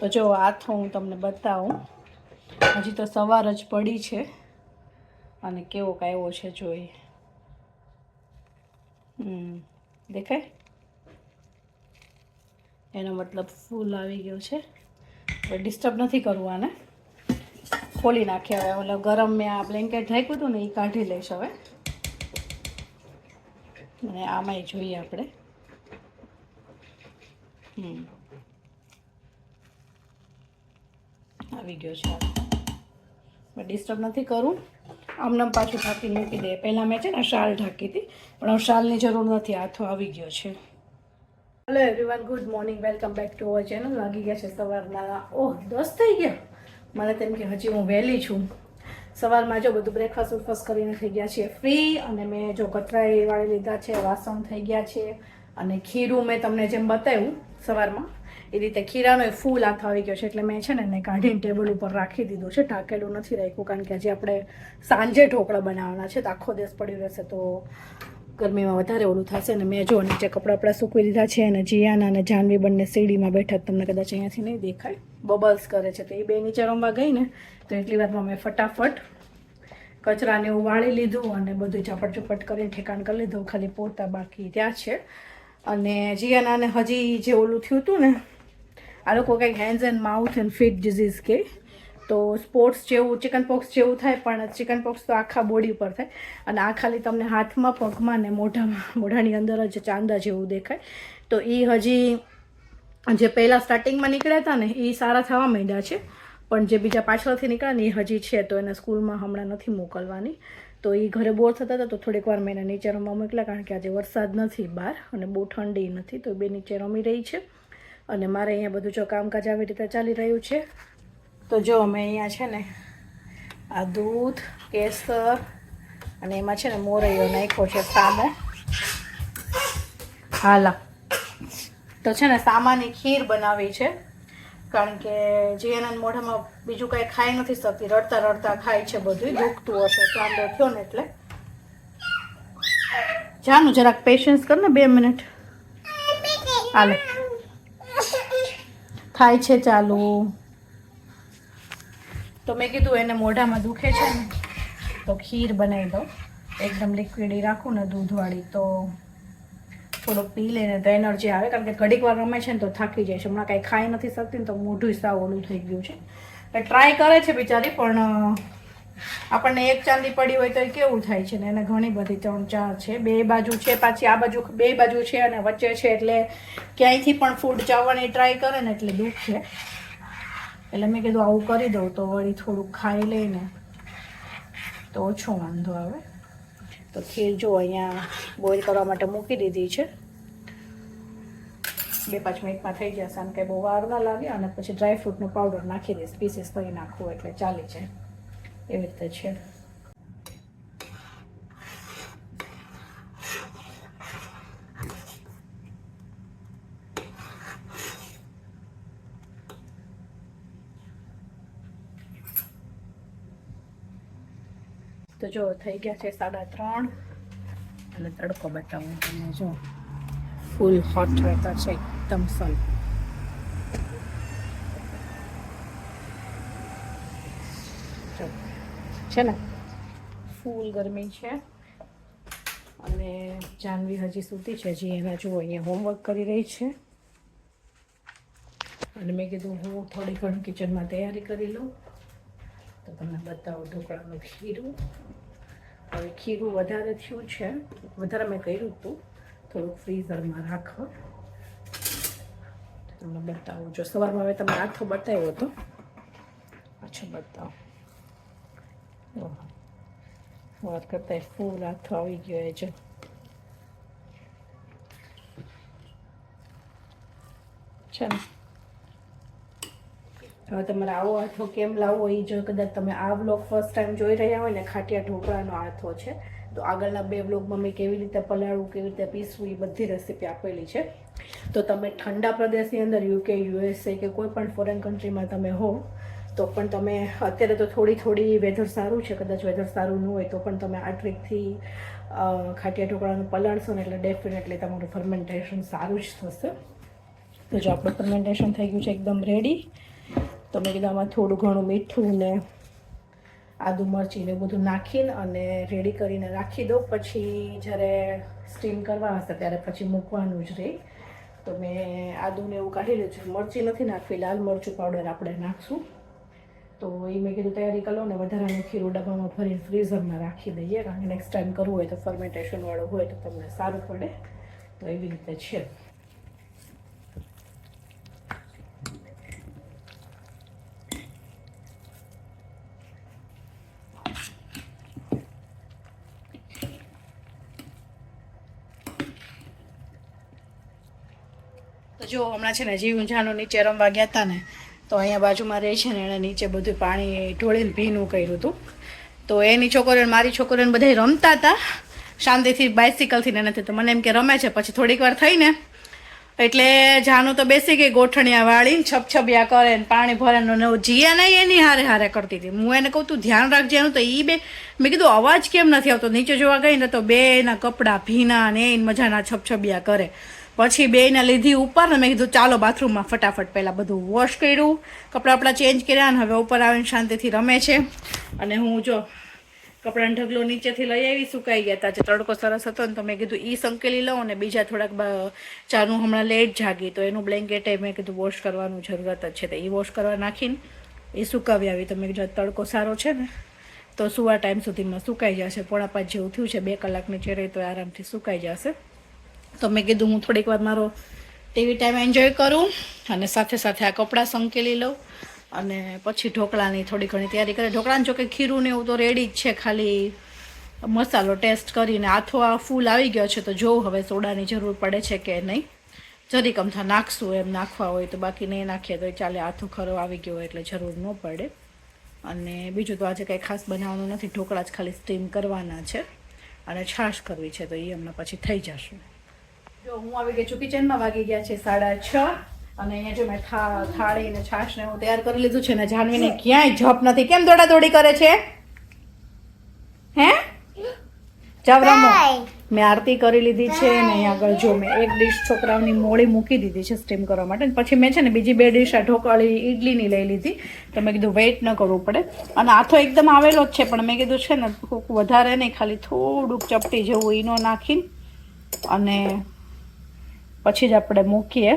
તો જો આથો હું તમને બતાવું. હજી તો સવાર જ પડી છે. અને કેવો કાયવો છે જોઈ. હમ, દેખાય? એનો મતલબ ફૂલ આવી ગયો છે. ડિસ્ટર્બ નથી કરવું આને. ખોલી નાખી હવે. મતલબ ગરમ મેં આ બ્લેન્કેટ રાખ્યું હતું ને એ કાઢી લઈશ હવે. અને આમાંય જોઈએ આપણે. હમ. આવી ગયો છે. ડિસ્ટર્બ નથી કરું. આમનામ પાછું ઢાંકી મૂકી દે પહેલાં મેં છે ને શાલ ઢાંકી હતી, પણ હવે શાલની જરૂર નથી. હાથો આવી ગયો છે. Hello everyone good morning welcome back to our channel લાગી ગયા છે સવારના, ઓહ, દસ થઈ ગયા. મને તેમ કે હજી હું વહેલી છું. સવારમાં જો બધું બ્રેકફાસ્ટ બ્રેકફાસ્ટ કરીને થઈ ગયા છીએ ફ્રી અને મેં જો કતરાઈ વાળી લીધા છે, વાસણ થઈ ગયા છે, અને ખીરું મેં તમને જેમ બતાવ્યું સવારમાં એ રીતે ખીરાનો એ ફૂલ હાથ આવી ગયો છે એટલે મેં છે ને એને કાઢીને ટેબલ ઉપર રાખી દીધું છે, ઢાંકેલું નથી રાખ્યું કારણ કે હજી આપણે સાંજે ઢોકળા બનાવવાના છે, તો આખો દિવસ પડ્યું રહેશે તો ગરમીમાં વધારે ઓલું થશે અને મેં જો નીચે કપડાં આપણા સૂકવી દીધા છે અને જીયાના અને જાનવી બંને સીડીમાં બેઠા તમને કદાચ અહીંયાથી નહીં દેખાય, બબલ્સ કરે છે. તો એ બે નીચે રમવા ગઈ ને, તો એટલી વારમાં મેં ફટાફટ કચરાને એવું વાળી લીધું અને બધું ઝાપટ ઝુપટ કરીને ઠેકાણ કરી લીધું, ખાલી પોતા બાકી ત્યાં છે. અને જીયાનાને હજી જે ઓલું થયું હતું ને આ લોકો કંઈક hands and mouth and feet disease કે. તો સ્પોર્ટ્સ જેવું ચિકન પોક્સ જેવું થાય, પણ ચિકન પોક્સ તો આખા બોડી ઉપર થાય. અને આ ખાલી તમને હાથમાં, પગમાં ને મોઢામાં, મોઢાની અંદર જ ચાંદા જેવું દેખાય. તો એ હજી જે પહેલાં સ્ટાર્ટિંગમાં નીકળ્યા હતા ને એ સારા થવા માંડ્યા છે. પણ જે બીજા પાછળથી નીકળ્યા ને એ હજી છે, તો એને સ્કૂલમાં હમણાં નથી મોકલવાની. તો એ ઘરે બોર થતા હતા, તો થોડીક વાર મેં એને નીચે રમવા મોકલ્યા, કારણ કે આજે વરસાદ નથી બહાર અને બહુ ઠંડી નથી, તો બે નીચે રમી રહી છે. અને મારે અહીંયા બધું જો કામકાજ આવી રીતે ચાલી રહ્યું છે, તો જો અમે અહીંયા છે ને આ દૂધ, કેસર અને એમાં છે ને મોરૈયો નાખ્યો છે સામો. હાલા. તો છે ને સામાની ખીર બનાવી છે, કારણ કે જીએનન એના મોઢામાં બીજું કાંઈ ખાઈ નથી શકતી. રડતા રડતા ખાય છે બધું દુખતું હશે, ચાંદો થયો ને એટલે. જાનું જરાક પેશન્સ કર ને બે મિનિટ. હાલે. થાય છે ચાલુ. તો મેં કીધું એને મોઢામાં દુખે છે ને, તો ખીર બનાવી દઉં. એકદમ લિક્વિડી રાખું ને દૂધવાળી, તો થોડુંક પી લઈને તો એનર્જી આવે. કારણ કે ઘડીક વાર રમે છે ને તો થાકી જાય છે. હમણાં કાંઈ ખાઈ નથી શકતી ને તો મોઢું સાવ ઓલું થઈ ગયું છે. એટલે ટ્રાય કરે છે બિચારી, પણ આપણને એક ચાંદી પડી હોય તો કેવું થાય છે ને? એને ઘણી બધી ત્રણ ચાર છે. બે બાજુ છે, પાછી આ બાજુ બે બાજુ છે અને વચ્ચે છે એટલે ક્યાંયથી પણ ફૂડ ચાવવાની ટ્રાય કરે ને એટલે દુઃખ છે. એટલે મેં કીધું આવું કરી દઉં તો વળી થોડુંક ખાઈ લઈને તો ઓછો વાંધો આવે. તો ખીર જો અહીંયા બોઇલ કરવા માટે મૂકી દીધી છે. બે પાંચ મિનિટમાં થઈ જશે. અને કંઈ બહુ વાર ના લાગે અને પછી ડ્રાયફ્રૂટનો પાવડર નાખી દઈશ. પીસીસ કરી નાખવું એટલે ચાલી જાય. એવી રીતે છે. તો જો, થઈ ગયા છે સાડા ત્રણ. અને તડકો બતાવું તમને, જો. ફૂલ હોટ વેધર છે, એકદમ સન જો છે ને? ફૂલ ગરમી છે. અને જાનવી હજી સૂતી છે. હજી એના જુઓ, અહીંયા હોમવર્ક કરી રહી છે. અને મેં કીધું, હું થોડી ઘણી કિચનમાં તૈયારી કરી લઉં. તો તમને બતાવું ઢોકળાનું ખીરું. હવે ખીરું વધારે થયું છે. વધારે મેં કર્યું હતું. થોડુંક ફ્રીઝરમાં રાખો. તમને બતાવું. જો સવારમાં હવે તમને આથો બતાવ્યો હતો. અચ્છા, બતાવો. વાત કરતા ફૂલ આથો આવી ગયો એ છે ને હવે તમારે આવો આથો કેમ લાવવો એ જો કદાચ તમે આ વ્લોગ ફર્સ્ટ ટાઈમ જોઈ રહ્યા હોય ને ખાટિયા ઢોકળાનો આથો છે તો આગળના બે બ્લોગમાં મેં કેવી રીતે પલાળવું કેવી રીતે પીસવું એ બધી રેસીપી આપેલી છે તો તમે ઠંડા પ્રદેશની અંદર યુકે યુએસએ કે કોઈ પણ ફોરેન કન્ટ્રીમાં તમે હો તો પણ તમે અત્યારે તો થોડી થોડી વેધર સારું છે, કદાચ વેધર સારું ન હોય તો પણ તમે આ ટ્રીકથી ખાટિયા ઢોકળાનું પલાળશો ને એટલે ડેફિનેટલી તમારું ફર્મેન્ટેશન સારું જ થશે. તો જો આપણું ફર્મેન્ટેશન થઈ ગયું છે એકદમ રેડી તો મેં કીધું આમાં થોડું ઘણું મીઠું ને આદુ મરચી ને બધું નાખીને અને રેડી કરીને રાખી દો પછી જ્યારે સ્ટીમ કરવા હશે ત્યારે પછી મૂકવાનું જ રહે. તો મેં આદુને એવું કાઢી લીધું છે. મરચી નથી નાખવી, લાલ મરચું પાવડર આપણે નાખશું. તો એ મેં કીધું, તૈયારી કરો ને વધારાનું ખીરું ડબ્બામાં ભરીને ફ્રીઝરમાં રાખી દઈએ કારણ કે નેક્સ્ટ ટાઈમ કરવું હોય તો ફર્મેન્ટેશનવાળું હોય તો તમને સારું પડે. તો એવી રીતે છે. જો હમણાં છે ને જીવ ઊંઝાનો નીચે રમવા ગયા હતા ને તો અહીંયા બાજુમાં રહે છે ને એણે નીચે બધું પાણી ઢોળીને ભીનું કર્યું હતું. તો એની છોકરીઓને મારી છોકરીઓને બધા રમતા હતા. શાંતિથી બાઇસિકલથી ને નથી, તો મને એમ કે રમે છે, પછી થોડીક વાર થઈને એટલે જાનું તો બેસી ગઈ ગોઠણિયા વાળીને છપછપિયા કરે ને પાણી ભરે ને જીયા નહીં એની હારે હારે કરતી હતી. હું એને કહું, તું ધ્યાન રાખજે એનું. તો એ બે, મેં કીધું, અવાજ કેમ નથી આવતો? નીચે જોવા ગઈ ને તો બે એના કપડાં ભીના ને એ મજાના છપછપિયા કરે. પછી બેને લીધી ઉપર ને મેં કીધું, ચાલો બાથરૂમમાં ફટાફટ પહેલાં બધું વોશ કર્યું. કપડાં આપણા ચેન્જ કર્યા ને હવે ઉપર આવીને શાંતિથી રમે છે. અને હું જો કપડાં ઢગલો નીચેથી લઈ આવી, સુકાઈ ગયા હતા જે તડકો સરસ હતો ને તો મેં કીધું એ સંકેલી લઉં અને બીજા થોડાક ચાનું હમણાં લેટ જાગી. તો એનું બ્લેન્કેટ મેં કીધું વોશ કરવાનું જરૂરત જ છે. તો એ વોશ કરવા નાખીને એ સુકાવી આવી. તો મેં કીધું તડકો સારો છે ને, તો સુવા ટાઈમ સુધીમાં સુકાઈ જશે. પોણા પાંચ જેવું થયું છે, બે કલાકની ચેરે તો આરામથી સુકાઈ જશે. તો મેં કીધું હું થોડીક વાર મારો ટીવી ટાઈમ એન્જોય કરું અને સાથે સાથે આ કપડાં સંકેલી લઉં. અને પછી ઢોકળાની થોડી ઘણી તૈયારી કરે. ઢોકળાને જો કે ખીરું ને એવું તો રેડી જ છે, ખાલી મસાલો ટેસ્ટ કરીને. આથો આ ફૂલ આવી ગયો છે તો જોઉં હવે સોડાની જરૂર પડે છે કે નહીં. જરીક અમથા નાખશું, એમ નાખવા હોય તો બાકી નહીં નાખીએ તો ચાલે આથો ખરો આવી ગયો હોય એટલે જરૂર ન પડે. અને બીજું તો આજે કંઈ ખાસ બનાવવાનું નથી. ઢોકળા જ ખાલી સ્ટીમ કરવાના છે અને છાશ કરવી છે તો એ હમણાં પછી થઈ જશે. જો હું આવી ગઈ છું કિચનમાં વાગી ગયા છે સાડા છ અને અહીંયા જો મેં થાળી ને છાશ ને હું તૈયાર કરી લીધું છે ને જાનવીને ક્યાંય જપ નથી. કેમ દોડા દોડી કરે છે? હે? જાવ રમો. મેં આરતી કરી લીધી છે ને અહીંયા આગળ જો મેં એક ડીશ છોકરાઓની મોળી મૂકી દીધી છે સ્ટીમ કરવા માટે. પછી મેં છે ને બીજી બે ડીશ આ ઢોકળી ઇડલીની લઈ લીધી. તો મેં કીધું વેઇટ ન કરવું પડે. અને આથો એકદમ આવેલો જ છે પણ મેં કીધું છે ને વધારે નહીં ખાલી થોડુંક ચપટી જેવું ઈનો નાખીને અને પછી જ આપણે મૂકીએ.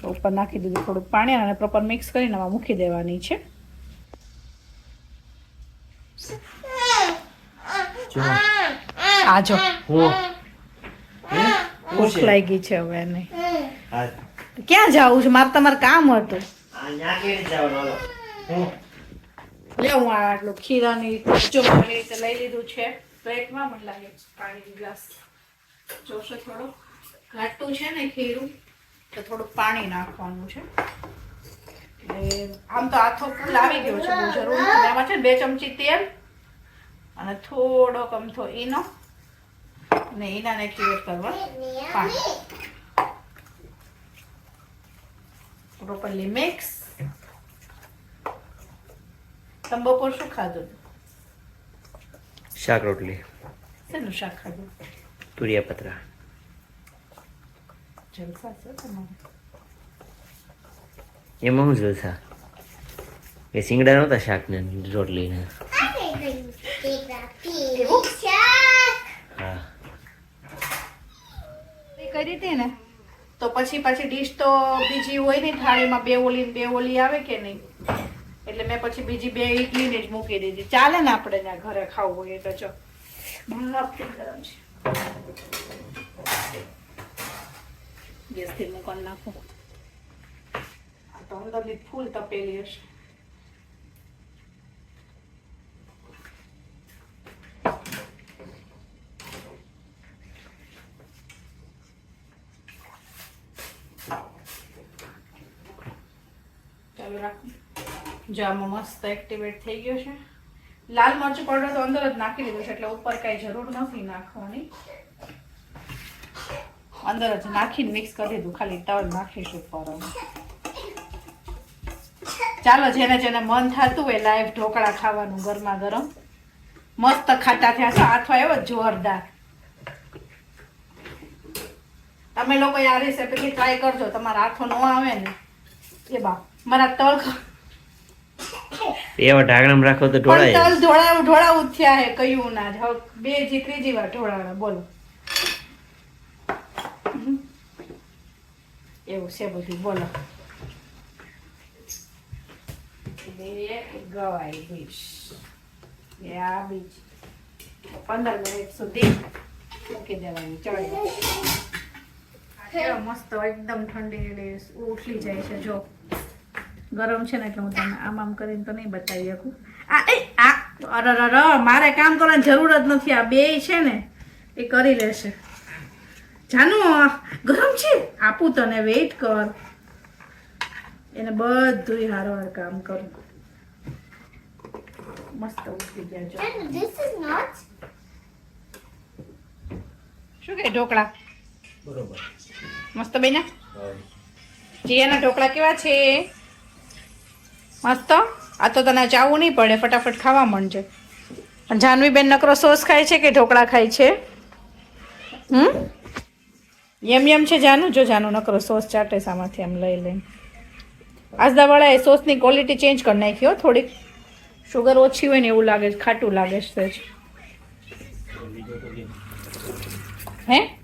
તો ઉપર નાખી દીધું થોડુંક પાણી અને પ્રોપર મિક્સ કરીને આમાં મૂકી દેવાની છે. આજો ભૂખ લાગી છે હવે એને. ક્યાં જવું છે? મારે તમારે કામ હતું. લે હું આટલું ખીરાની જો રીતે લઈ લીધું છે. પ્લેટમાં મને લાગે પાણીની ગ્લાસ. જોશે થોડું. ઘાટું છે ને ખીરું તો થોડુંક પાણી નાખવાનું છે. એટલે આમ તો આથો ફૂલ આવી ગયો છે બહુ જરૂર એમાં છે ને બે ચમચી તેલ અને થોડોક અમથો ઈનો અને ઈનાને એક્ટિવેટ કરવા પાણી. Properly mix. તમે બપોર શું ખાધું? શાક રોટલી. શેનું શાક ખાધું? તુરિયા પતરા જલસા છે તમારે? એમાં હું જલસા? એ સિંગડા નહોતા શાક ને રોટલી ને એ કરી હતી ને? તો પછી પાછી ડીશ તો બીજી હોય ને થાળીમાં બે ઓલી બે ઓલી આવે કે નહીં? એટલે મેં પછી બીજી બે ઇડલીની જ મૂકી દીધી. ચાલે ને આપણે ત્યાં ઘરે ખાવું હોય તો જો. બાપ ગરમ છે. ગેસથી મૂકવાનું નાખું ફૂલ તપેલી હશે ચાલુ આમાં મસ્ત એક્ટિવેટ થઈ ગયો છે લાલ મરચું પાવડર તો અંદર જ નાખી દીધું છે એટલે ઉપર કાંઈ જરૂર નથી નાખવાની અંદર જ નાખીને મિક્સ કરી દીધું. ખાલી તળ નાખીશું ઉપર ચાલો જેને જેને મન થતું હોય લાઈવ ઢોકળા ખાવાનું ગરમા ગરમ. મસ્ત ખાટા થયા છે. આથો આવ્યો જોરદાર. તમે લોકો આ રેસીપી ટ્રાય કરજો. તમારા હાથો ન આવે ને. એ બા મારા તળ એવા ઢાંકણામાં રાખો તો ઢોળાય. તળ ઢોળાવું ઢોળાવું થયા હે કયું ના બે જી ત્રીજી વાર ઢોળાણા બોલો. એવું છે બધું. બોલો. બે ગવાઈ બીજ એ આ બીજ. પંદર મિનિટ સુધી મૂકી દેવાની. ચડી મસ્ત એકદમ ઠંડી એડી ઉઠલી જાય છે જો. ગરમ છે ને એટલે હું તમને આમ આમ કરીને તો નહીં બતાવી શકું. આ એ આ. અરર મારે કામ કરવાની જરૂર જ નથી. આ બે છે ને એ કરી લેશે. જાનુ ગરમ છે? આપું તને વેઇટ કર. એને બધું હારવાર કામ કરું. મસ્ત ઉઠી ગયા જો. શું કે ઢોકળા? બરોબર. મસ્ત બેના જીયાના ઢોકળા કેવા છે? મસ્ત? આ તો તને જાવું નહીં પડે ફટાફટ ખાવા મળજે જાનવીબેન નકરો સોસ ખાય છે કે ઢોકળા ખાય છે? હમ? યમ યમ છે જાનું, જો જાનું નકરો સોસ ચાટે સામાંથી આમ લઈ લઈને. આજદાવાળાએ સોસની ક્વોલિટી ચેન્જ કરી નાખી હો થોડીક. શુગર ઓછી હોય ને એવું લાગે છે, ખાટું લાગે છે. હે?